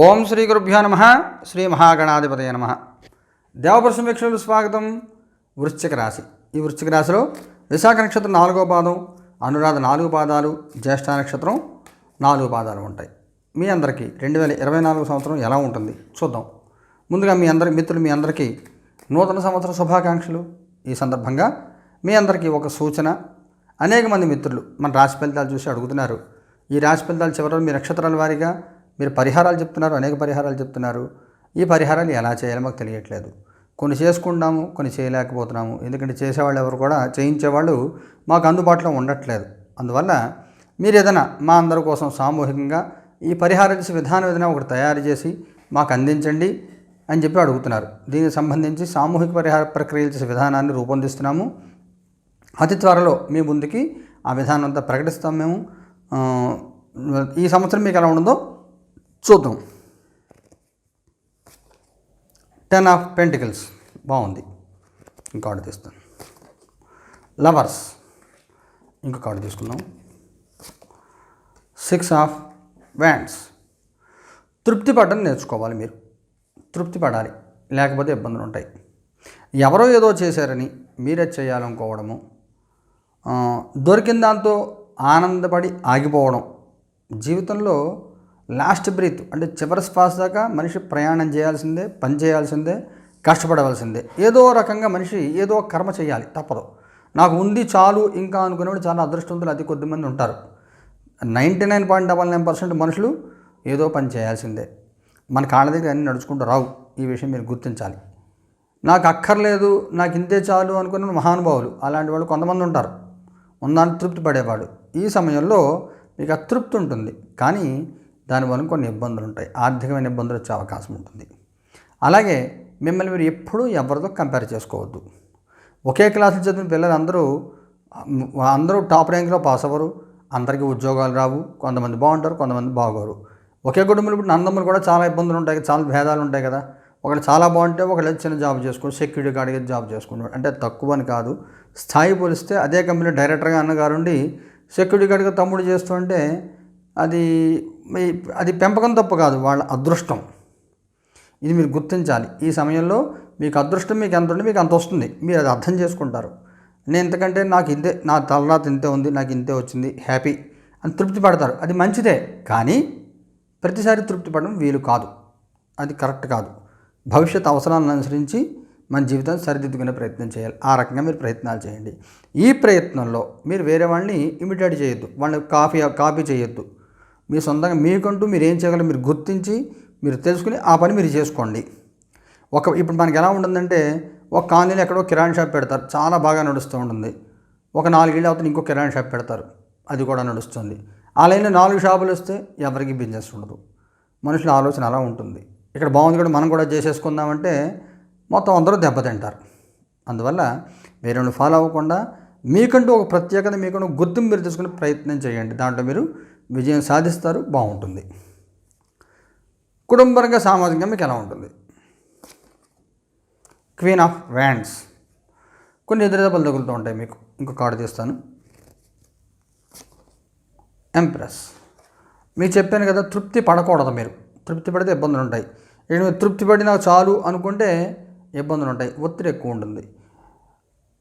ఓం శ్రీ గురుభ్యో నమ. శ్రీ మహాగణాధిపతయ నమ. దేవపురుష వీక్షకులు స్వాగతం. వృశ్చిక రాశి. ఈ వృశ్చిక రాశిలో విశాఖ నక్షత్రం నాలుగో పాదం అనురాధ నాలుగు పాదాలు జ్యేష్ఠ నక్షత్రం నాలుగు పాదాలు ఉంటాయి. మీ అందరికీ రెండు వేల ఇరవై నాలుగు సంవత్సరం ఎలా ఉంటుంది? చూద్దాం. ముందుగా మీ అందరి మిత్రులు మీ అందరికీ నూతన సంవత్సర శుభాకాంక్షలు. ఈ సందర్భంగా మీ అందరికీ ఒక సూచన. అనేక మంది మిత్రులు మన రాశి ఫలితాలు చూసి అడుగుతున్నారు. ఈ రాశి ఫలితాలు చివరిలో మీ నక్షత్రాల వారీగా మీరు పరిహారాలు చెప్తున్నారు అనేక పరిహారాలు చెప్తున్నారు. ఈ పరిహారాలు ఎలా చేయాలో మాకు తెలియట్లేదు. కొన్ని చేసుకుంటాము కొన్ని చేయలేకపోతున్నాము. ఎందుకంటే చేసేవాళ్ళు ఎవరు కూడా చేయించేవాళ్ళు మాకు అందుబాటులో ఉండట్లేదు. అందువల్ల మీరు ఏదైనా మా అందరి కోసం సామూహికంగా ఈ పరిహార చేసే విధానం ఏదైనా ఒకటి తయారు చేసి మాకు అందించండి అని చెప్పి అడుగుతున్నారు. దీనికి సంబంధించి సామూహిక పరిహార ప్రక్రియలు చేసే విధానాన్ని రూపొందిస్తున్నాము. అతి త్వరలో మీ ముందుకి ఆ విధానం అంతా ప్రకటిస్తాం మేము. ఈ సంవత్సరం మీకు ఎలా ఉండదో చూద్దాం. టెన్ ఆఫ్ పెంటికల్స్ బాగుంది. ఇంకో కార్డు తీస్తాను లవర్స్ ఇంకో కార్డు తీసుకుందాం. సిక్స్ ఆఫ్ వ్యాండ్స్ తృప్తి పడడం నేర్చుకోవాలి మీరు. తృప్తి పడాలి. లేకపోతే ఇబ్బందులు ఉంటాయి. ఎవరో ఏదో చేశారని మీరే చేయాలనుకోవడము దొరికిన దాంతో ఆనందపడి ఆగిపోవడం జీవితంలో లాస్ట్ బ్రీత్ అంటే చివరి శ్వాస దాకా మనిషి ప్రయాణం చేయాల్సిందే పని చేయాల్సిందే కష్టపడవలసిందే. ఏదో రకంగా మనిషి ఏదో కర్మ చేయాలి తప్పదు. నాకు ఉంది చాలు ఇంకా అనుకునేవాడు చాలా అదృష్టవంతులు అతి కొద్ది మంది ఉంటారు. Ninety nine point double nine percent మనుషులు ఏదో పని చేయాల్సిందే. మన కాళ్ళ దగ్గర అన్నీ నడుచుకుంటూ రావు. ఈ విషయం మీరు గుర్తించాలి. నాకు అక్కర్లేదు నాకు ఇంతే చాలు అనుకున్న మహానుభావులు. అలాంటి వాళ్ళు కొంతమంది ఉంటారు. ఉందని తృప్తి పడేవాడు. ఈ సమయంలో మీకు అతృప్తి ఉంటుంది. కానీ దానివల్ల కొన్ని ఇబ్బందులు ఉంటాయి. ఆర్థికమైన ఇబ్బందులు వచ్చే అవకాశం ఉంటుంది. అలాగే మిమ్మల్ని మీరు ఎప్పుడూ ఎవరితో కంపేర్ చేసుకోవద్దు. ఒకే క్లాసులు చదివిన పిల్లలు అందరూ అందరూ టాప్ ర్యాంక్లో పాస్ అవ్వరు. అందరికీ ఉద్యోగాలు రావు. కొంతమంది బాగుంటారు కొంతమంది బాగోరు. ఒకే కుటుంబంలో ఇప్పుడు కూడా చాలా ఇబ్బందులు ఉంటాయి చాలా భేదాలు ఉంటాయి కదా. ఒకళ్ళు చాలా బాగుంటే ఒకళ్ళు చిన్న జాబ్ చేసుకుని సెక్యూరిటీ గార్డ్గా జాబ్ చేసుకున్నాడు అంటే తక్కువ అని కాదు. స్థాయి పోలిస్తే అదే కంపెనీలో డైరెక్టర్గా అన్నగారుండి సెక్యూరిటీ గార్డ్గా తమ్ముడు చేస్తూ అంటే అది అది పెంపకం తప్పు కాదు వాళ్ళ అదృష్టం. ఇది మీరు గుర్తించాలి. ఈ సమయంలో మీకు అదృష్టం మీకు ఎంత ఉంటే మీకు అంత వస్తుంది. మీరు అది అర్థం చేసుకుంటారు. నేను ఇంతకంటే నాకు ఇంతే నా తలరాత ఇంతే ఉంది నాకు ఇంతే వచ్చింది హ్యాపీ అని తృప్తి పడతారు. అది మంచిదే. కానీ ప్రతిసారి తృప్తి పడడం వీలు కాదు. అది కరెక్ట్ కాదు. భవిష్యత్ అవసరాలను అనుసరించి మన జీవితాన్ని సరిదిద్దుకునే ప్రయత్నం చేయాలి. ఆ రకంగా మీరు ప్రయత్నాలు చేయండి. ఈ ప్రయత్నంలో మీరు వేరే వాళ్ళని ఇమిటేట్ చేయొద్దు. వాళ్ళని కాపీ కాపీ చేయొద్దు. మీ సొంతంగా మీకంటూ మీరు ఏం చేయగలరు మీరు గుర్తించి మీరు తెలుసుకుని ఆ పని మీరు చేసుకోండి. ఒక ఇప్పుడు మనకి ఎలా ఉంటుందంటే ఒక కాలనీలో ఎక్కడో కిరాణా షాప్ పెడతారు. చాలా బాగా నడుస్తూ ఉంటుంది. ఒక నాలుగేళ్ళు అవుతుంది ఇంకో కిరాణా షాప్ పెడతారు. అది కూడా నడుస్తుంది. ఆ లైన్లో నాలుగు షాపులు వస్తే ఎవరికి బిజినెస్ ఉండదు. మనుషుల ఆలోచన అలా ఉంటుంది. ఇక్కడ బాగుంది కూడా మనం కూడా చేసేసుకుందామంటే మొత్తం అందరూ దెబ్బతింటారు. అందువల్ల వేరే ఫాలో అవ్వకుండా మీకంటూ ఒక ప్రత్యేకత మీకంటూ గుర్తింపు మీరు తీసుకునే ప్రయత్నం చేయండి. దాంట్లో మీరు విజయం సాధిస్తారు బాగుంటుంది. కుటుంబంగా సామాజికంగా మీకు ఎలా ఉంటుంది? క్వీన్ ఆఫ్ వ్యాండ్స్ కొన్ని ఎదురుదెబ్బలు తగులుతూ ఉంటాయి మీకు. ఇంకో కార్డు తీస్తాను. ఎంప్రెస్ మీకు చెప్పాను కదా తృప్తి పడకూడదు మీరు. తృప్తి పడితే ఇబ్బందులు ఉంటాయి. ఇక్కడ మీరు తృప్తి పడినా చాలు అనుకుంటే ఇబ్బందులు ఉంటాయి. ఒత్తిడి ఎక్కువ ఉంటుంది.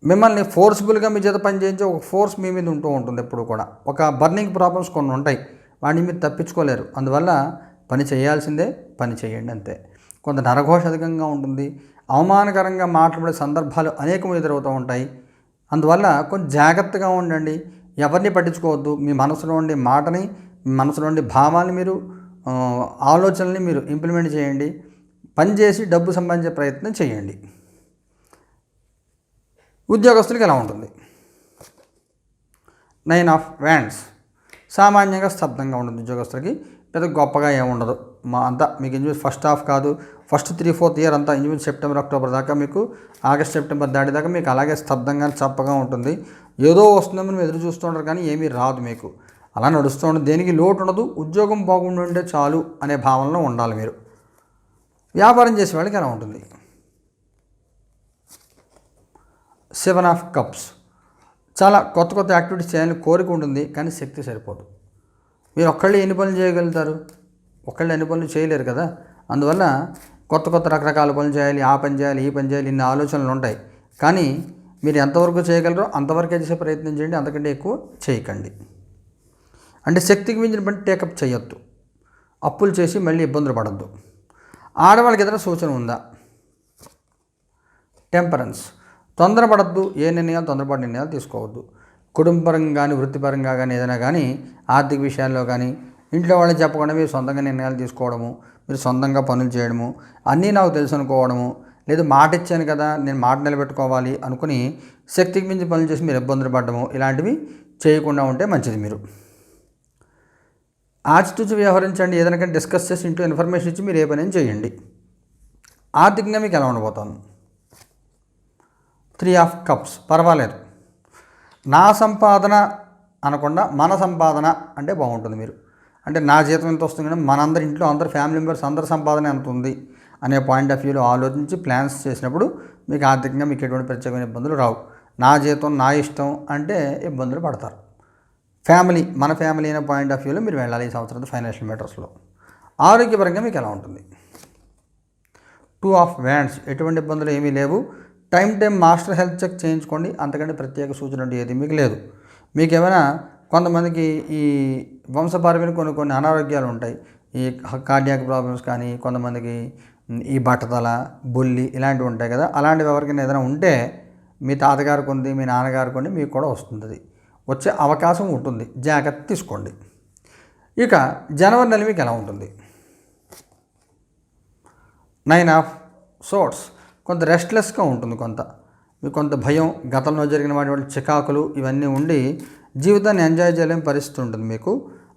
మిమ్మల్ని ఫోర్స్ఫుల్గా మీ చేత పనిచేయించి ఒక ఫోర్స్ మీ మీద ఉంటూ ఉంటుంది ఎప్పుడు కూడా. ఒక బర్నింగ్ ప్రాబ్లమ్స్ కొన్ని ఉంటాయి వాటిని మీరు తప్పించుకోలేరు. అందువల్ల పని చేయాల్సిందే పని చేయండి అంతే. కొంత నరఘోష అధికంగా ఉంటుంది అవమానకరంగా మాట్లాడే సందర్భాలు అనేకం ఎదురవుతూ ఉంటాయి. అందువల్ల కొంచెం జాగ్రత్తగా ఉండండి. ఎవరిని పట్టించుకోవద్దు. మీ మనసులో ఉండే మాటని మీ మనసులో ఉండే భావాన్ని మీరు ఆలోచనల్ని మీరు ఇంప్లిమెంట్ చేయండి. పని చేసి డబ్బు సంపాదించే ప్రయత్నం చేయండి. ఉద్యోగస్తులకి ఎలా ఉంటుంది? నైన్ ఆఫ్ వ్యాండ్స్ సామాన్యంగా స్తబ్దంగా ఉంటుంది ఉద్యోగస్తులకి. పెద్ద గొప్పగా ఏముండదు మా అంతా మీకు ఇంచుమించు ఫస్ట్ హాఫ్ కాదు. ఫస్ట్ త్రీ ఫోర్త్ ఇయర్ అంతా ఇంచుమించు సెప్టెంబర్ అక్టోబర్ దాకా మీకు ఆగస్ట్ సెప్టెంబర్ దాటి దాకా మీకు అలాగే స్తబ్దంగా చప్పగా ఉంటుంది. ఏదో వస్తుందని మీరు ఎదురు చూస్తుంటారు కానీ ఏమీ రాదు మీకు. అలా నడుస్తూ ఉండదు దేనికి లోటు ఉండదు. ఉద్యోగం బాగుండుంటే చాలు అనే భావనలో ఉండాలి మీరు. వ్యాపారం చేసే వాళ్ళకి ఎలా ఉంటుంది? Seven of cups. చాలా కొత్త కొత్త యాక్టివిటీస్ చేయాలని కోరిక ఉంటుంది కానీ శక్తి సరిపోదు. మీరు ఒక్కళ్ళు ఎన్ని పనులు చేయగలుగుతారు? ఒకళ్ళు ఎన్ని పనులు చేయలేరు కదా? అందువల్ల కొత్త కొత్త రకరకాల పనులు చేయాలి ఆ పని చేయాలి ఈ పని చేయాలి ఇన్ని ఆలోచనలు ఉంటాయి. కానీ మీరు ఎంతవరకు చేయగలరో అంతవరకే చేసే ప్రయత్నం చేయండి అంతకంటే ఎక్కువ చేయకండి. అంటే శక్తికి మించిన పని టేకప్ చేయొద్దు. అప్పులు చేసి మళ్ళీ ఇబ్బందులు పడద్దు. ఆడవాళ్ళకి ఏదైనా సూచన ఉందా? టెంపరెన్స్. తొందరపడద్దు ఏ నిర్ణయాలు తొందరపడి నిర్ణయాలు తీసుకోవద్దు. కుటుంబపరంగా కానీ వృత్తిపరంగా కానీ ఏదైనా కానీ ఆర్థిక విషయాల్లో కానీ ఇంట్లో వాళ్ళని చెప్పకుండా మీరు సొంతంగా నిర్ణయాలు తీసుకోవడము మీరు సొంతంగా పనులు చేయడము అన్నీ నాకు తెలుసు అనుకోవడము లేదు మాట ఇచ్చాను కదా నేను మాట నిలబెట్టుకోవాలి అనుకుని శక్తికి మించి పనులు చేసి మీరు ఇబ్బందులు పడ్డము ఇలాంటివి చేయకుండా ఉంటే మంచిది మీరు. ఆచితూచి వ్యవహరించండి ఏదైనా కానీ డిస్కస్ చేసి ఇంట్లో ఇన్ఫర్మేషన్ ఇచ్చి మీరు ఏ పని చేయండి. ఆర్థికంగా మీకు ఎలా ఉండబోతాను త్రీ ఆఫ్ కప్స్ పర్వాలేదు. నా సంపాదన అనకుండా మన సంపాదన అంటే బాగుంటుంది మీరు. అంటే నా జీతం ఎంత వస్తుంది కానీ మనందరి ఇంట్లో అందరు ఫ్యామిలీ మెంబర్స్ అందరి సంపాదన ఎంత ఉంది? అనే పాయింట్ ఆఫ్ వ్యూలో ఆలోచించి ప్లాన్స్ చేసినప్పుడు మీకు ఆర్థికంగా మీకు ఎటువంటి ప్రత్యేకమైన ఇబ్బందులు రావు. నా జీతం నా ఇష్టం అంటే ఇబ్బందులు పడతారు. ఫ్యామిలీ మన ఫ్యామిలీ అనే పాయింట్ ఆఫ్ వ్యూలో మీరు వెళ్ళాలి ఈ సంవత్సరం ఫైనాన్షియల్ మ్యాటర్స్లో ఆరోగ్యపరంగా మీకు ఎలా ఉంటుంది? టూ ఆఫ్ వ్యాండ్స్ ఎటువంటి ఇబ్బందులు ఏమీ లేవు. Time time master health check చేయించుకోండి. అంతకంటే ప్రత్యేక సూచన ఏది మీకు లేదు. మీకు ఏమైనా కొంతమందికి ఈ వంశపారమైన కొన్ని కొన్ని అనారోగ్యాలు ఉంటాయి. ఈ కార్డియాక్ ప్రాబ్లమ్స్ కానీ కొంతమందికి ఈ బట్టతల బొల్లి ఇలాంటివి ఉంటాయి కదా. అలాంటివి ఎవరికైనా ఏదైనా ఉంటే మీ తాతగారికి ఉంది మీ నాన్నగారికి ఉంది మీకు కూడా వస్తుంది వచ్చే అవకాశం ఉంటుంది. జాగ్రత్త తీసుకోండి. ఇక జనవరి నెల మీకు ఎలా ఉంటుంది? నైన్ ఆఫ్ సోర్స్ కొంత రెస్ట్లెస్గా ఉంటుంది కొంత. మీకు కొంత భయం గతంలో జరిగిన వాటి చికాకులు ఇవన్నీ ఉండి జీవితాన్ని ఎంజాయ్ చేయలేని పరిస్థితి ఉంటుంది మీకు.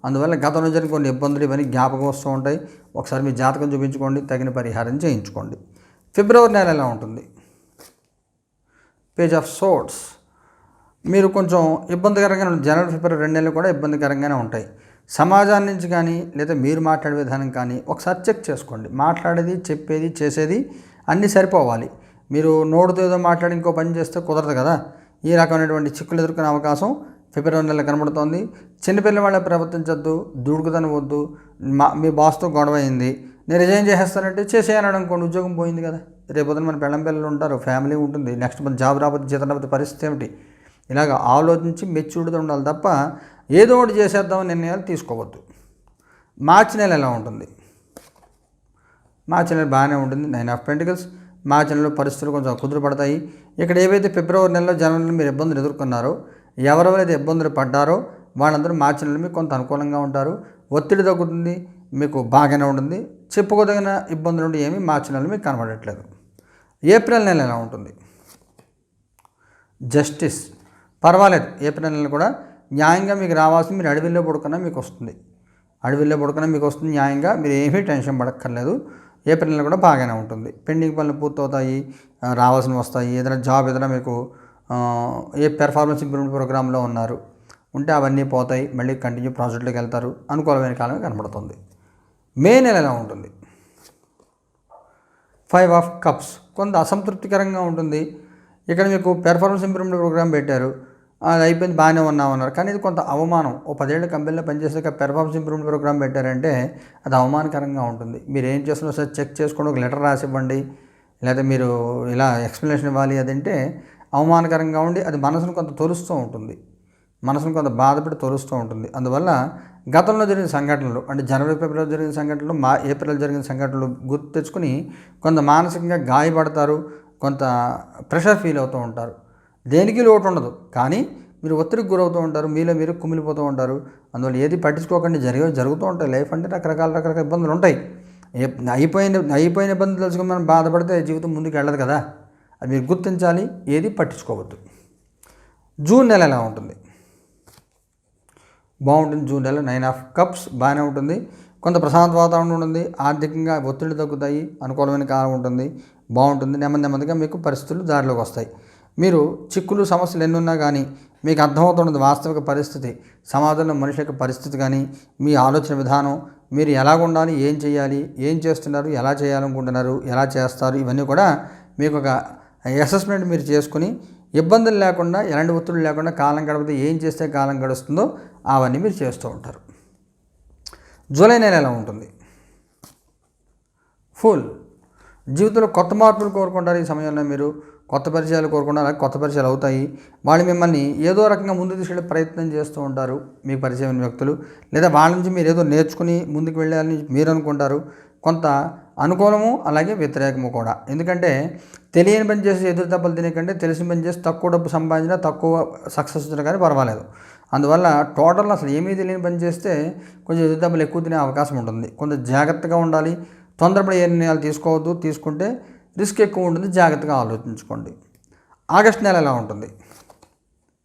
అందువల్ల గతంలో జరిగిన కొన్ని ఇబ్బందులు ఇవన్నీ జ్ఞాపకం వస్తూ ఉంటాయి. ఒకసారి మీ జాతకం చూపించుకోండి తగిన పరిహారం చేయించుకోండి. ఫిబ్రవరి నెల ఎలా ఉంటుంది? పేజ్ ఆఫ్ సోట్స్ మీరు కొంచెం ఇబ్బందికరంగా జనవరి ఫిబ్రవరి రెండు నెలలు కూడా ఇబ్బందికరంగానే ఉంటాయి. సమాజాన్ని నుంచి కానీ లేదా మీరు మాట్లాడే విధానం కానీ ఒకసారి చెక్ చేసుకోండి. మాట్లాడేది చెప్పేది చేసేది అన్నీ సరిపోవాలి. మీరు నోటితో ఏదో మాట్లాడి ఇంకో పని చేస్తే కుదరదు కదా. ఈ రకమైనటువంటి చిక్కులు ఎదుర్కొనే అవకాశం ఫిబ్రవరి నెల కనబడుతోంది. చిన్నపిల్ల వాళ్ళ ప్రవర్తించొద్దు దూడుకుతనం వద్దు మా మీ బాస్తో గొడవ అయింది. నేను రిజైన్ చేసేస్తానంటే చేసేయాలని అనుకోండి ఉద్యోగం పోయింది కదా. రేపొద్దున మన పెళ్ళం పిల్లలు ఉంటారు ఫ్యామిలీ ఉంటుంది. నెక్స్ట్ మన జాబ్ రాకపోతే జీతం రాకపోతే పరిస్థితి ఏమిటి? ఇలాగ ఆలోచించి మెచ్యూర్డ్తో ఉండాలి తప్ప ఏదో ఒకటి చేసేద్దామని నిర్ణయాలు తీసుకోవద్దు. మార్చి నెల ఎలా ఉంటుంది? మార్చి నెల బాగానే ఉంటుంది. నైన్ ఆఫ్ పెంటికల్స్ మా ఛానల్లో పరిస్థితులు కొంచెం కుదురు పడతాయి ఇక్కడ ఏవైతే ఫిబ్రవరి నెలలో జనవరిలో మీరు ఇబ్బందులు ఎదుర్కొన్నారో ఎవరెవరైతే ఇబ్బందులు పడ్డారో వాళ్ళందరూ మా ఛానల్ మీకు కొంత అనుకూలంగా ఉంటారు. ఒత్తిడి తగ్గుతుంది మీకు బాగానే ఉంటుంది. చెప్పుకోదగిన ఇబ్బందులు ఉండి ఏమీ మా ఛానల్ మీకు కనబడట్లేదు. ఏప్రిల్ నెల ఎలా ఉంటుంది? జస్టిస్ పర్వాలేదు ఏప్రిల్ నెల కూడా న్యాయంగా మీకు రావాల్సింది మీరు అడవిలో పడుకున్నా మీకు వస్తుంది. అడవిలో పడుకున్నా మీకు వస్తుంది న్యాయంగా మీరు ఏమీ టెన్షన్ పడక్కర్లేదు. ఏప్రిల్ నెల కూడా బాగానే ఉంటుంది. పెండింగ్ పనులు పూర్తవుతాయి రావాల్సిన రావాల్సినవి వస్తాయి. ఏదైనా జాబ్ ఏదైనా మీకు ఏ పెర్ఫార్మెన్స్ ఇంప్రూవ్మెంట్ ప్రోగ్రాంలో ఉన్నారు ఉంటే అవన్నీ పోతాయి మళ్ళీ కంటిన్యూ ప్రాజెక్టులకు వెళ్తారు. అనుకూలమైన కాలమే కనబడుతుంది. మే నెల ఎలా ఉంటుంది? ఫైవ్ ఆఫ్ కప్స్ కొంత అసంతృప్తికరంగా ఉంటుంది. ఇక్కడ మీకు పెర్ఫార్మెన్స్ ఇంప్రూవ్మెంట్ ప్రోగ్రామ్ పెట్టారు. అది అయిపోయింది బాగానే ఉన్నామన్నారు కానీ ఇది కొంత అవమానం. ఓ పదేళ్ళ కంపెనీలో పనిచేసాక పెర్ఫార్మెన్స్ ఇంప్రూవ్మెంట్ ప్రోగ్రామ్ పెట్టారంటే అది అవమానకరంగా ఉంటుంది. మీరు ఏం చేస్తున్నారో సార్ చెక్ చేసుకోండి ఒక లెటర్ రాసి ఇవ్వండి లేదా మీరు ఇలా ఎక్స్ప్లెనేషన్ ఇవ్వాలి అదంటే అవమానకరంగా ఉండి అది మనసును కొంత తొలుస్తూ ఉంటుంది. మనసును కొంత బాధపడి తొలుస్తూ ఉంటుంది. అందువల్ల గతంలో జరిగిన సంఘటనలు అంటే జనవరి ఫిబ్రవరి జరిగిన సంఘటనలు మా ఏప్రిల్ జరిగిన సంఘటనలు గుర్తు తెచ్చుకుని కొంత మానసికంగా గాయపడతారు కొంత ప్రెషర్ ఫీల్ అవుతూ ఉంటారు. దేనికి లోటు ఉండదు కానీ మీరు ఒత్తిడికి గురవుతూ ఉంటారు మీలో మీరు కుమిలిపోతూ ఉంటారు. అందువల్ల ఏది పట్టించుకోకండి జరిగే జరుగుతూ ఉంటాయి. లైఫ్ అంటే రకరకాల రకరకాల ఇబ్బందులు ఉంటాయి. అయిపోయిన అయిపోయిన ఇబ్బందులు తెలుసుకుని మనం బాధపడితే జీవితం ముందుకు వెళ్ళదు కదా. అది మీరు గుర్తించాలి ఏది పట్టించుకోవద్దు. జూన్ నెల ఎలా ఉంటుంది? బాగుంటుంది జూన్ నెల. నైన్ ఆఫ్ కప్స్ బాగానే ఉంటుంది. కొంత ప్రశాంత వాతావరణం ఉంటుంది. ఆర్థికంగా ఒత్తిడి తగ్గుతాయి. అనుకూలమైన కాలం ఉంటుంది. బాగుంటుంది. నెమ్మది నెమ్మదిగా మీకు పరిస్థితులు దారిలోకి వస్తాయి. మీరు చిక్కులు సమస్యలు ఎన్ని ఉన్నా కానీ మీకు అర్థమవుతున్నది వాస్తవిక పరిస్థితి సమాజంలో మనుషుల యొక్క పరిస్థితి కానీ మీ ఆలోచన విధానం మీరు ఎలా ఉండాలి ఏం చేయాలి ఏం చేస్తున్నారు ఎలా చేయాలనుకుంటున్నారు ఎలా చేస్తారు ఇవన్నీ కూడా మీకు ఒక అసెస్మెంట్ మీరు చేసుకుని ఇబ్బందులు లేకుండా ఎలాంటి ఒత్తిడి లేకుండా కాలం గడిపితే ఏం చేస్తే కాలం గడుస్తుందో అవన్నీ మీరు చేస్తూ ఉంటారు. జూలై నెల ఎలా ఉంటుంది? ఫుల్. జీవితంలో కొత్త మార్పులు కోరుకుంటారు ఈ సమయంలో మీరు? కొత్త పరిచయాలు కోరుకుండా అలాగే కొత్త పరిచయాలు అవుతాయి. వాళ్ళు మిమ్మల్ని ఏదో రకంగా ముందుకు తీసుకెళ్ళే ప్రయత్నం చేస్తూ ఉంటారు మీకు పరిచయమైన వ్యక్తులు. లేదా వాళ్ళ నుంచి మీరు ఏదో నేర్చుకుని ముందుకు వెళ్ళాలని మీరు అనుకుంటారు. కొంత అనుకూలము అలాగే వ్యతిరేకము కూడా. ఎందుకంటే తెలియని పని చేసి ఎదురు దెబ్బలు తినకంటే తెలిసిన పని చేసి తక్కువ డబ్బు సంపాదించినా తక్కువ సక్సెస్ వచ్చినా కానీ పర్వాలేదు. అందువల్ల టోటల్ అసలు ఏమీ తెలియని పని చేస్తే కొంచెం ఎదురు దెబ్బలు ఎక్కువ తినే అవకాశం ఉంటుంది. కొంచెం జాగ్రత్తగా ఉండాలి. తొందరపడి ఏ నిర్ణయాలు తీసుకోవద్దు తీసుకుంటే రిస్క్ ఎక్కువ ఉంటుంది జాగ్రత్తగా ఆలోచించుకోండి. ఆగస్ట్ నెల ఎలా ఉంటుంది?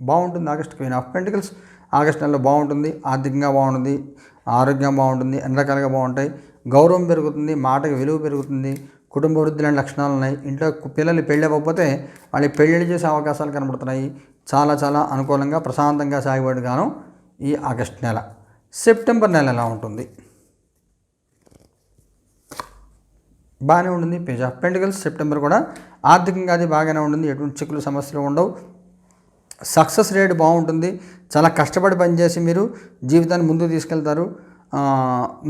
బాగుంటుంది August queen of pentacles. August నెలలో బాగుంటుంది ఆర్థికంగా బాగుంటుంది ఆరోగ్యం బాగుంటుంది అన్ని రకాలుగా బాగుంటాయి. గౌరవం పెరుగుతుంది మాటకి విలువ పెరుగుతుంది కుటుంబ వృద్ధి లాంటి లక్షణాలు ఉన్నాయి. ఇంట్లో పిల్లలు పెళ్ళి అవ్వకపోతే వాళ్ళకి పెళ్ళిళ్ళు చేసే అవకాశాలు కనబడుతున్నాయి. చాలా చాలా అనుకూలంగా ప్రశాంతంగా సాగిపడిగాను ఈ ఆగస్ట్ నెల. సెప్టెంబర్ నెల ఎలా ఉంటుంది? బాగానే ఉంటుంది. పేజ్ ఆఫ్ పెంటికల్స్ సెప్టెంబర్ కూడా ఆర్థికంగా అది బాగానే ఉంటుంది. ఎటువంటి చిక్కులు సమస్యలు ఉండవు. సక్సెస్ రేట్ బాగుంటుంది. చాలా కష్టపడి పనిచేసి మీరు జీవితాన్ని ముందుకు తీసుకెళ్తారు.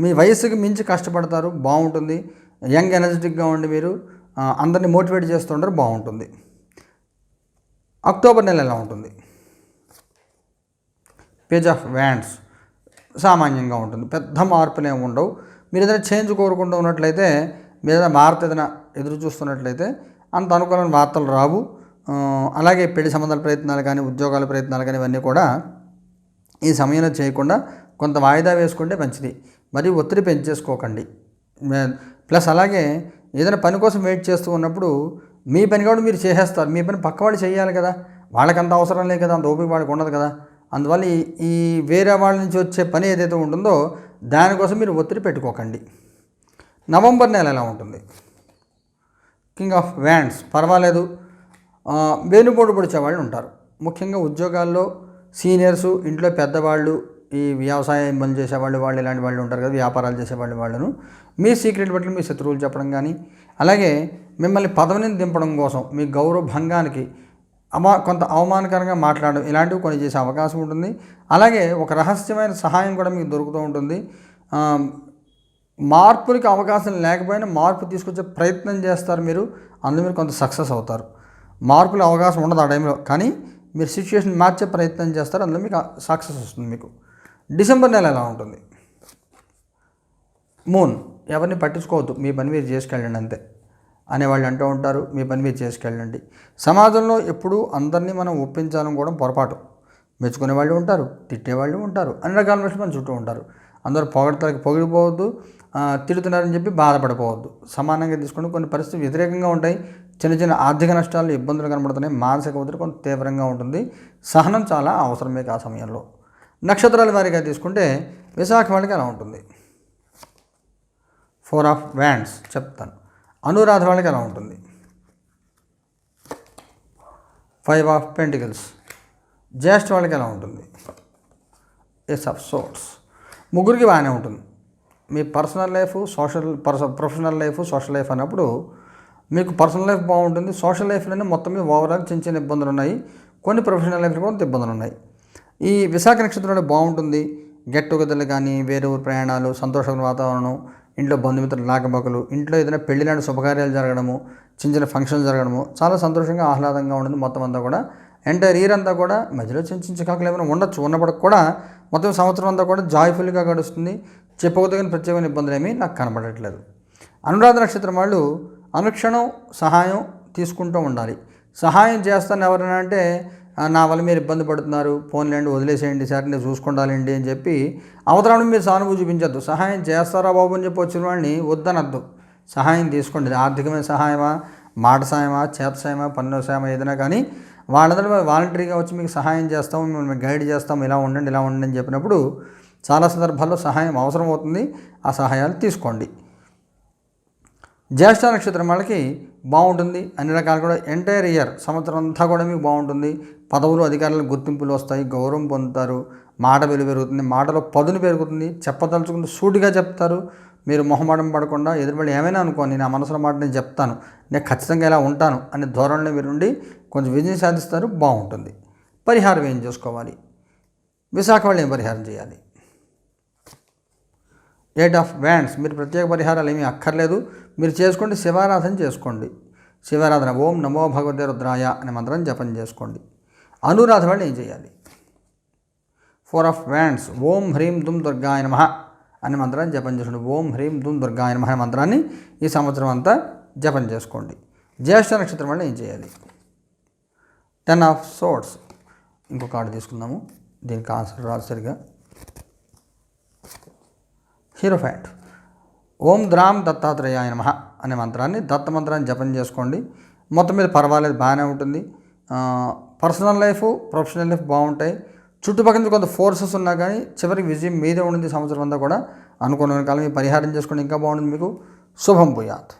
మీ వయసుకి మించి కష్టపడతారు. బాగుంటుంది. యంగ్ ఎనర్జెటిక్గా ఉండి మీరు అందరిని మోటివేట్ చేస్తుంటారు బాగుంటుంది. అక్టోబర్ నెల ఎలా ఉంటుంది? పేజ్ ఆఫ్ వ్యాండ్స్ సామాన్యంగా ఉంటుంది. పెద్ద మార్పులు ఏమి ఉండవు. మీరు ఏదైనా చేంజ్ కోరుకుంటూ ఉన్నట్లయితే మీరు ఏదైనా ఏదైనా ఎదురు చూస్తున్నట్లయితే అంత అనుకూలమైన వార్తలు రావు. అలాగే పెళ్ళి సంబంధాల ప్రయత్నాలు కానీ ఉద్యోగాల ప్రయత్నాలు కానీ ఇవన్నీ కూడా ఈ సమయంలో చేయకుండా కొంత వాయిదా వేసుకుంటే మంచిది. మరి ఒత్తిడి పెంచేసుకోకండి. ప్లస్ అలాగే ఏదైనా పని కోసం వెయిట్ చేస్తూ ఉన్నప్పుడు మీ పని కూడా మీరు చేసేస్తారు. మీ పని పక్క వాళ్ళు చేయాలి కదా. వాళ్ళకి అంత అవసరం లేదు కదా. అంత ఓపిక వాళ్ళకి ఉండదు కదా. అందువల్ల ఈ వేరే వాళ్ళ నుంచి వచ్చే పని ఏదైతే ఉంటుందో దానికోసం మీరు ఒత్తిడి పెట్టుకోకండి. నవంబర్ నెల ఎలా ఉంటుంది? కింగ్ ఆఫ్ వ్యాండ్స్ పర్వాలేదు. ఆ, పొడిచే వాళ్ళు ఉంటారు. ముఖ్యంగా ఉద్యోగాల్లో సీనియర్స్ ఇంట్లో పెద్దవాళ్ళు ఈ వ్యవసాయం పనులు చేసేవాళ్ళు వాళ్ళు ఇలాంటి వాళ్ళు ఉంటారు కదా వ్యాపారాలు చేసేవాళ్ళు వాళ్ళను. మీ సీక్రెట్ బట్టలు మీ శత్రువులు చెప్పడం కానీ అలాగే మిమ్మల్ని పదవిని దింపడం కోసం మీ గౌరవ భంగానికి అమా కొంత అవమానకరంగా మాట్లాడడం ఇలాంటివి కొన్ని చేసే అవకాశం ఉంటుంది. అలాగే ఒక రహస్యమైన సహాయం కూడా మీకు దొరుకుతూ ఉంటుంది. మార్పులకి అవకాశం లేకపోయినా మార్పు తీసుకొచ్చే ప్రయత్నం చేస్తారు మీరు. అందులో మీరు కొంత సక్సెస్ అవుతారు. మార్పుల అవకాశం ఉండదు ఆ టైంలో. కానీ మీరు సిచ్యువేషన్ మార్చే ప్రయత్నం చేస్తారు. అందులో మీకు సక్సెస్ వస్తుంది మీకు. డిసెంబర్ నెల ఎలా ఉంటుంది? మూన్ ఎవరిని పట్టించుకోవద్దు. మీ పని మీరు చేసుకెళ్ళండి అంతే అనేవాళ్ళు అంటూ ఉంటారు. మీ పని మీరు చేసుకెళ్ళండి. సమాజంలో ఎప్పుడూ అందరినీ మనం ఒప్పించాలని కూడా పొరపాటు. మెచ్చుకునే వాళ్ళు ఉంటారు తిట్టేవాళ్ళు ఉంటారు. అన్ని రకాల మనుషులు మన చుట్టూ ఉంటారు. అందరూ పొగడతానికి పొగిడిపోవద్దు తిడుతున్నారని చెప్పి బాధపడిపోవద్దు. సమానంగా తీసుకుని కొన్ని పరిస్థితులు వ్యతిరేకంగా ఉంటాయి. చిన్న చిన్న ఆర్థిక నష్టాలు ఇబ్బందులు కనబడుతున్నాయి. మానసిక ఒత్తిడి కొంత తీవ్రంగా ఉంటుంది. సహనం చాలా అవసరమే ఆ సమయంలో. నక్షత్రాల వారిగా తీసుకుంటే విశాఖ వాళ్ళకి ఎలా ఉంటుంది. ఫోర్ ఆఫ్ వ్యాండ్స్ చెప్తాను. అనురాధ వాళ్ళకి ఎలా ఉంటుంది. ఫైవ్ ఆఫ్ పెంటికల్స్ జ్యేష్ఠ వాళ్ళకి ఎలా ఉంటుంది. ఎస్ ఆఫ్ సోర్ట్స్ ముగ్గురికి బాగానే ఉంటుంది. మీ పర్సనల్ లైఫ్ సోషల్ పర్స ప్రొఫెషనల్ లైఫ్ సోషల్ లైఫ్ అన్నప్పుడు మీకు పర్సనల్ లైఫ్ బాగుంటుంది. సోషల్ లైఫ్లోనే మొత్తం మీద ఓవరాల్ చిన్న చిన్న ఇబ్బందులు ఉన్నాయి. కొన్ని ప్రొఫెషనల్ లైఫ్లో కూడా ఇబ్బందులు ఉన్నాయి. ఈ విశాఖ నక్షత్రంలో బాగుంటుంది. గెట్ టుగెదర్లు కానీ వేరే ఊరు ప్రయాణాలు సంతోషకర వాతావరణం ఇంట్లో బంధుమిత్రులు లాకబకలు ఇంట్లో ఏదైనా పెళ్ళి లాంటి శుభకార్యాలు జరగడము చిన్న చిన్న ఫంక్షన్లు జరగడము చాలా సంతోషంగా ఆహ్లాదంగా ఉంటుంది మొత్తం అంతా కూడా. ఎంటైర్ ఇయర్ అంతా కూడా మధ్యలో చిన్న చిన్న చికాకులు ఏమైనా ఉండొచ్చు ఉన్నప్పటికి కూడా మొత్తం సంవత్సరం అంతా కూడా జాయ్ఫుల్గా గడుస్తుంది. చెప్పకపోతే ప్రత్యేకమైన ఇబ్బందులు ఏమీ నాకు కనబడట్లేదు. అనురాధ నక్షత్రం వాళ్ళు అనుక్షణం సహాయం తీసుకుంటూ ఉండాలి. సహాయం చేస్తాను ఎవరైనా అంటే నా వల్ల మీరు ఇబ్బంది పడుతున్నారు. ఫోన్లేండి వదిలేసేయండి సార్ నేను చూసుకుండాలండి అని చెప్పి అవతరాన్ని మీరు సానుభూతి చూపించద్దు. సహాయం చేస్తారా బాబు? అని చెప్పి వచ్చిన వాడిని వద్దనద్దు. సహాయం తీసుకోండి. ఆర్థికమైన సహాయమా? మాట సాయమా? చేత సాయమా? పన్ను సాయమా? ఏదైనా కానీ వాళ్ళందరూ వాలంటరీగా వచ్చి మీకు సహాయం చేస్తాము మిమ్మల్ని గైడ్ చేస్తాం ఇలా ఉండండి ఇలా ఉండండి అని చెప్పినప్పుడు చాలా సందర్భాల్లో సహాయం అవసరం అవుతుంది ఆ సహాయాలు తీసుకోండి. జ్యేష్ఠ నక్షత్రం వాళ్ళకి బాగుంటుంది. అన్ని రకాలు కూడా ఎంటైర్ ఇయర్ సంవత్సరం అంతా కూడా మీకు బాగుంటుంది. పదవులు అధికారులకు గుర్తింపులు వస్తాయి గౌరవం పొందుతారు. మాట విలువ పెరుగుతుంది మాటలో పదును పెరుగుతుంది. చెప్పదలుచుకుని సూటిగా చెప్తారు. మీరు మొహమాటం పడకుండా ఎదురుబడి ఏమైనా అనుకోండి నా మనసులో మాట నేను చెప్తాను. నేను ఖచ్చితంగా ఇలా ఉంటాను అనే ధోరణిలో మీరు ఉండి కొంచెం విజయం సాధిస్తారు బాగుంటుంది. పరిహారం ఏం చేసుకోవాలి? విశాఖ వాళ్ళు ఏం పరిహారం చేయాలి? ఎయిట్ ఆఫ్ వ్యాండ్స్ మీరు ప్రత్యేక పరిహారాలు ఏమీ అక్కర్లేదు. మీరు చేసుకోండి శివారాధన చేసుకోండి. శివారాధన ఓం నమో భగవతే రుద్రాయ అనే మంత్రం జపం చేసుకోండి. అనురాధ వాళ్ళు ఏం చేయాలి? ఫోర్ ఆఫ్ వ్యాండ్స్ ఓం హ్రీం దుమ్ దుర్గాయ నమ. అనే మంత్రాన్ని జపం చేసుకోండి ఓం హ్రీం ధూమ్ దుర్గా అనే మంత్రాన్ని ఈ సంవత్సరం అంతా జపం చేసుకోండి. జ్యేష్ఠ నక్షత్రం వల్ల ఏం చేయాలి? టెన్ ఆఫ్ సోర్ట్స్ ఇంకో కార్డు తీసుకుందాము. దీనికి ఆన్సర్ రాదు సరిగా. హీరో ఫ్యాట్ ఓం ద్రామ్ దత్తాత్రేయాయ నమ అనే మంత్రాన్ని దత్త మంత్రాన్ని జపం చేసుకోండి. మొత్తం మీద పర్వాలేదు బాగానే ఉంటుంది. పర్సనల్ లైఫ్ ప్రొఫెషనల్ లైఫ్ బాగుంటాయి. చుట్టుపక్కల కొంత ఫోర్సెస్ ఉన్నా కానీ చివరికి విజయం మీదే ఉండింది ఈ సంవత్సరం అంతా కూడా. అనుకున్న కాలం పరిహారం చేసుకోండి ఇంకా బాగుంటుంది మీకు. శుభం పోయాత్